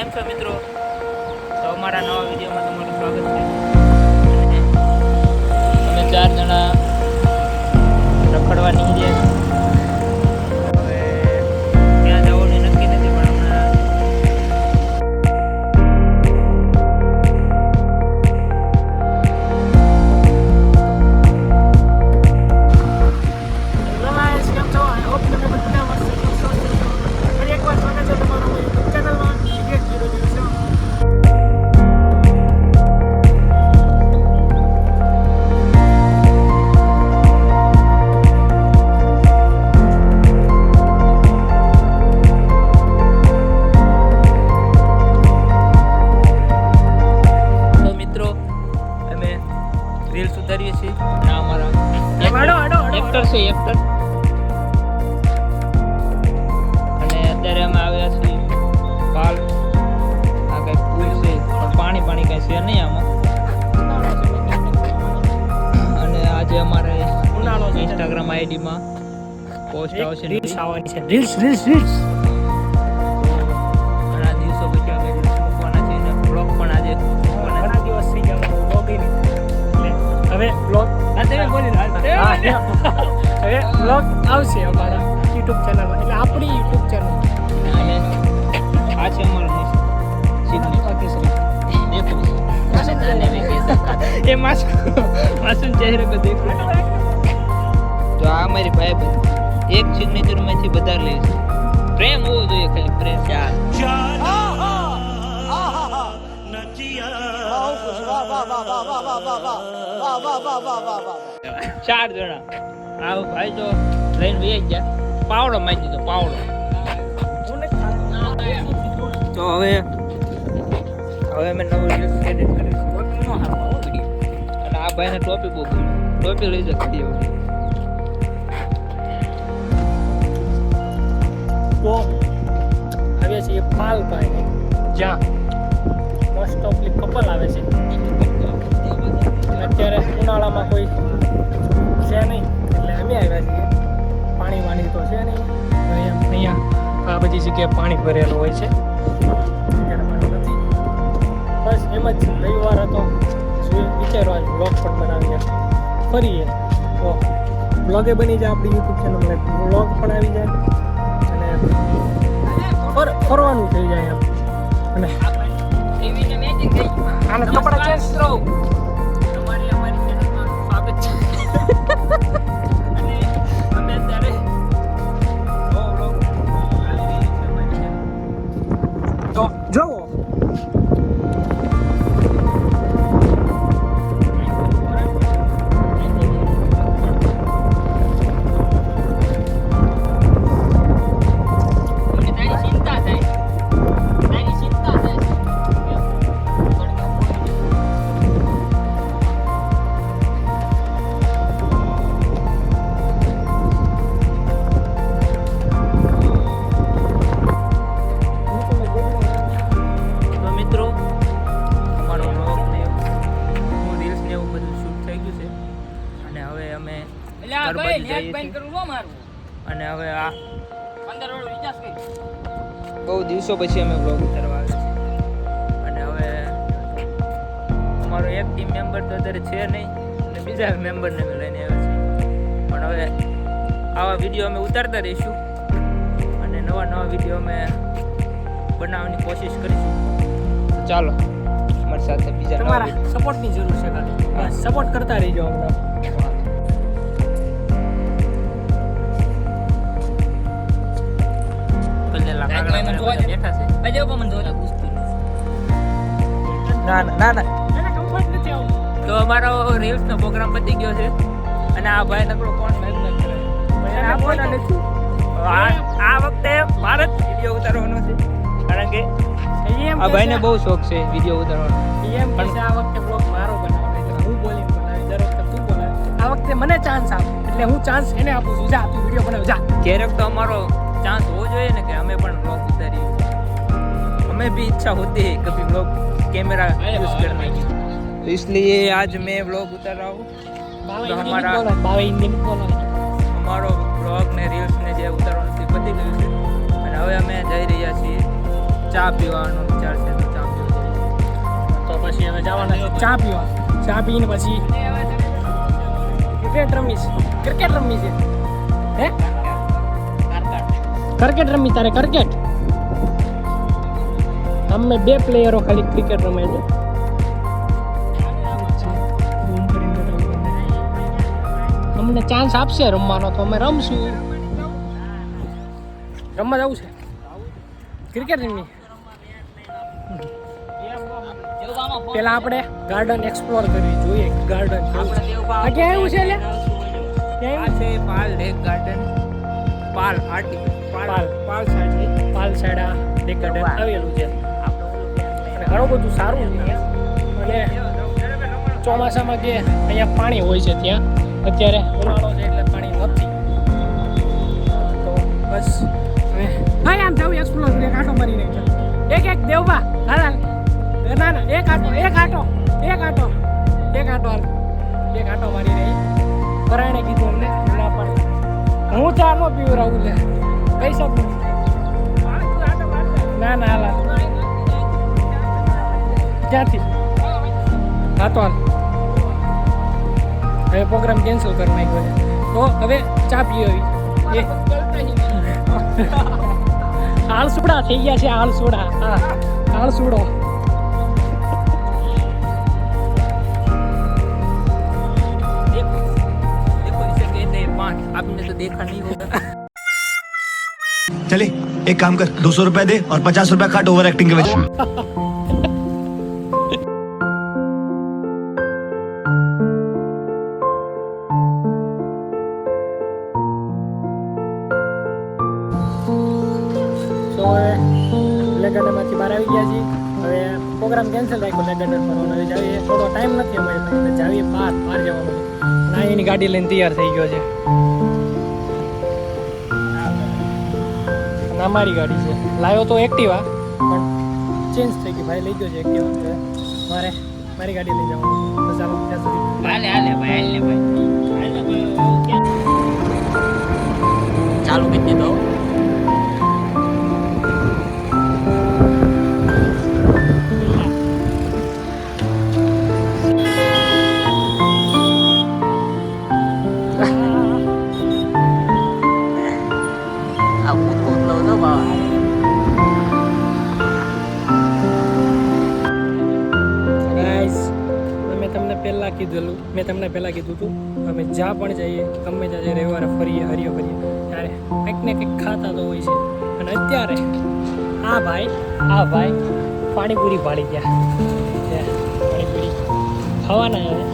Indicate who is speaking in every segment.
Speaker 1: કેમ છો મિત્રો? તો અમારા નવા વિડીયોમાં તમારું સ્વાગત છે. અમે ચાર જણા રખડવા નીકળ્યા
Speaker 2: છે
Speaker 1: નહીં આમાં અને આજે અમારે
Speaker 2: ઉનાળો છે.
Speaker 1: ઇન્સ્ટાગ્રામ આઈડીમાં પોસ્ટ આવશે રીલ્સ
Speaker 2: આવવાની છે. Reels reels reels.
Speaker 1: ઘણા દિવસો પછી અમે રીલ્સ મૂકવાના છે અને બ્લોગ પણ આજે મૂકવાના
Speaker 2: ઘણા દિવસ થઈ ગયા. એટલે હવે
Speaker 1: બ્લોગ. તમે બોલી.
Speaker 2: હવે vlog આવશે અમારા યુટ્યુબ ચેનલમાં એટલે આપણી યુટ્યુબ ચેનલ
Speaker 1: અને આ છે અમારું. એ માસુમ ચહેરો કો દેખો તો આ મારી ભાઈ એક સિગ્નેચરમાંથી બધા લે છે. પ્રેમ હોવો જોઈએ ખાલી પ્રેમ. યાર ચાર જણા. આવો ભાઈ તો લઈને વે ગયા. પાવડો મારી દીધો પાવડો. તો હવે હવે અમે નવું રીલ્સ એડિટ કરીશું. અને આ ભાઈને ટોપી બહુ ગમી ટોપી લઈ જતી એવું
Speaker 2: તો આવ્યા પાલ ભાઈ જ્યાં? મોસ્ટ ઓફલી કપલ આવે છે. અત્યારે ઉનાળામાં કોઈ છે નહીં. એટલે અમે આવ્યા છીએ. પાણી વાણી તો છે નહીં. અહીંયા અહીંયા. આ બધી જગ્યાએ પાણી ભરેલું હોય છે. બસ એમ જ રવિવાર હતો. વિચારો આજ બ્લોગ પણ બનાવીએ. ફરીએ તો બ્લોગે બની જાય આપણી યુટ્યુબ ચેનલ બ્લોગ પણ આવી જાય. અને ફરવાનું થઈ જાય એમ. અને આને કપડાં ચેન્જ કરો
Speaker 1: ઘર બાજુ જઈએ. અને હવે આ બહુ દિવસો પછી અમે બ્લોગ ઉતારવા આવ્યા છીએ. અને હવે અમારો એક ટીમ મેમ્બર તો અત્યારે છે નહીં અને બીજા મેમ્બરને અમે લઈને આવ્યા છીએ. પણ હવે આવા વીડિયો અમે ઉતારતા રહીશું. અને નવા નવા વીડિયો અમે બનાવવાની કોશિશ કરીશું. ચાલો અમારી સાથે બીજા
Speaker 2: તમારા સપોર્ટની જરૂર છે ખાલી. સપોર્ટ કરતા રહીજો અમને.
Speaker 1: ના ના ના ના
Speaker 2: એને કમ્ફર્ટ નથી આવતું
Speaker 1: તો અમારો રીલ્સ નો પ્રોગ્રામ પતી ગયો છે. અને આ ભાઈ નકરો કોણ મેચ ન કરે એને આપવાના નથી. આ આ વખતે મારે વીડિયો ઉતારવાનો છે. કારણ કે આ ભાઈને બહુ શોખ છે વીડિયો ઉતારવાનો.
Speaker 2: આ વખતે બ્લોગ મારો બનાવવાનો હું બોલી બનાવી દર વખતે તું બોલાવે આ વખતે મને ચાન્સ આપ. એટલે હું ચાન્સ એને આપું છું. જા તું વીડિયો બનાવ જા.
Speaker 1: ક્યારેક તો અમારો ચાન્સ હોવો જોઈએ ને કે અમે પણ બ્લોગ ઉતારીએ हमें भी इच्छा होती है कभी ब्लॉग कैमरा यूज करने की तो इसलिए आज मैं ब्लॉग उतार रहा हूँ
Speaker 2: બાવા
Speaker 1: તો
Speaker 2: હિન્દી
Speaker 1: અમારા-
Speaker 2: બોલો બાવા હિન્દી બોલો
Speaker 1: અમારો બ્લોગ ને રીલ્સ ને જે ઉતારવાનું છે એ પતી ગયું છે અને હવે અમે જઈ રહ્યા છીએ ચા પીવાનો વિચાર
Speaker 2: જવાના છે ચા પીવા ચા પીને પછી ક્રિકેટ રમી છે ક્રિકેટ રમી છે હે ક્રિકેટ રમી તારે ક્રિકેટ અમે બે પ્લેયરો ખાલી ક્રિકેટ રમે છે. અમને ચાન્સ આપશે રમવાનો તો અમે રમશું. રમવા જવું છે? ક્રિકેટ રમી પેલા આપણે ગાર્ડન એક્સપ્લોર કરવી જોઈએ ગાર્ડન ક્યાં આવ્યું છે લે? ક્યાં
Speaker 1: છે પાલ લેક ગાર્ડન પાલ આટી
Speaker 2: પાલ.
Speaker 1: પાલ સાઈડ
Speaker 2: પાલ સાઈડ આ લેક ગાર્ડન આવેલું છે. અને ઘણું બધું સારું છે. અને ચોમાસામાં જે અહીંયા પાણી હોય છે ત્યાં અત્યારે ઉનાળો છે એટલે પાણી નથી. તો બસ ભાઈ હા આમ જાવ એક્સપ્લોર કરી આટો મારી નહીં એક એક દેવબા હાલ ના ના એક આટો એક આટો એક આટો. એક આટો એક આટો મારી રહી. પરાણે કીધું અમને ના પાડી હું ચા નો પીવું રાહુલ લે. શકું ના ના, હાલ. ક્યાંથી? હા, તો હાલ. હવે પ્રોગ્રામ કેન્સલ કરી નાખ્યો તો હવે ચા પી આવી હાલ, સુડા, થઈ ગયા છે, હાલ, સુડા. હા, હાલ, સુડો.
Speaker 1: आपने तो देखा नहीं होगा
Speaker 3: चले एक काम कर दो सौ रुपया दे और पचास रुपया काट ओवर एक्टिंग के वजह से
Speaker 2: તો હવે લેગન્ડરમાંથી બહાર આવી ગયા છીએ હવે પ્રોગ્રામ કેન્સલ રાખ્યો લેગન્ડર કરવાનો હવે જાવીએ થોડો ટાઈમ નથી અમારી પાસે એટલે જાવીએ બહાર બહાર જવાનું છે ના એની ગાડી લઈને તૈયાર થઈ ગયો છે ના મારી ગાડી છે. લાવ્યો તો એક્ટિવા પણ ચેન્જ થઈ ગઈ ભાઈ લઈ ગયો છે એક્ટિવા મારે મારી ગાડી લઈ જવાનું. તો ચાલો ત્યાં સુધી.
Speaker 1: હાલે હાલે ભાઈ હાલે ભાઈ. ચાલુ કરી દીધો.
Speaker 2: પહેલાં કીધેલું મેં તમને પહેલાં કીધું હતું અમે જ્યાં પણ જઈએ ગમે ત્યાં જઈએ રવિવારે ફરીએ હરીએ ફરીએ ત્યારે કંઈક ને કંઈક ખાતા તો હોય છે. અને અત્યારે આ ભાઈ આ ભાઈ પાણીપુરી પાડી ગયા. પાણીપુરી ખાવાના આવે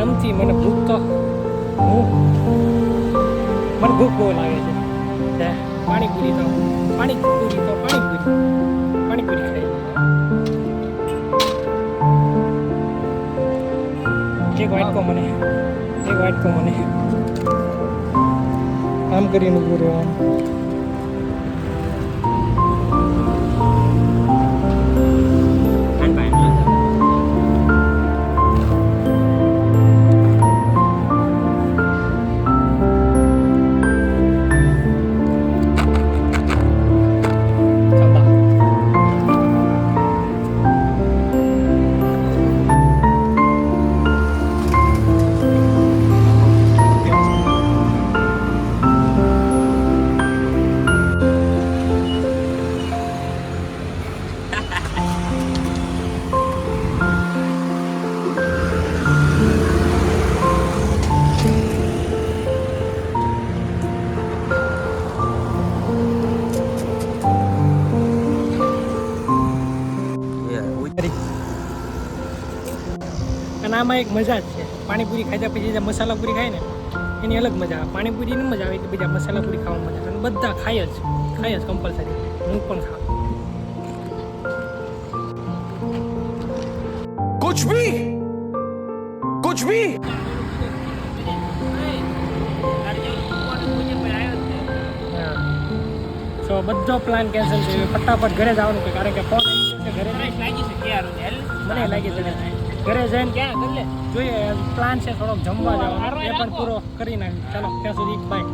Speaker 2: રમતી મને ભૂખ તો હું મને ભૂખ બહુ લાગે છે. છે, પાણીપુરી તો પાણીપુરી તો પાણીપુરી પાણીપુરી ખાઈ. એક વાટકો મને. એક વાટકો મને. આમ કરીને ઊભું રહેવાનું. અને આમાં એક મજા જ છે પાણીપુરી ખાધા પછી જે મસાલા પૂરી ખાય ને એની અલગ મજા આવે પાણીપુરીની મજા આવે કે બીજા મસાલા પૂરી ખાવાની મજા આવે અને બધા ખાય જ ખાય જ કમ્પલસરી હું પણ ખાઉં
Speaker 3: कुछ भी कुछ भी
Speaker 2: હા તો બધો પ્લાન કેન્સલ થયો ફટાફટ ઘરે જવાનું છે કારણ કે ફોન આવી ગયો છે ઘરે મને લાગી છે ઘરે જઈને ક્યાં જોઈએ પ્લાન છે થોડોક જમવા જવાનો. એ પણ પૂરો કરી નાખી. ચાલો ત્યાં સુધી બાય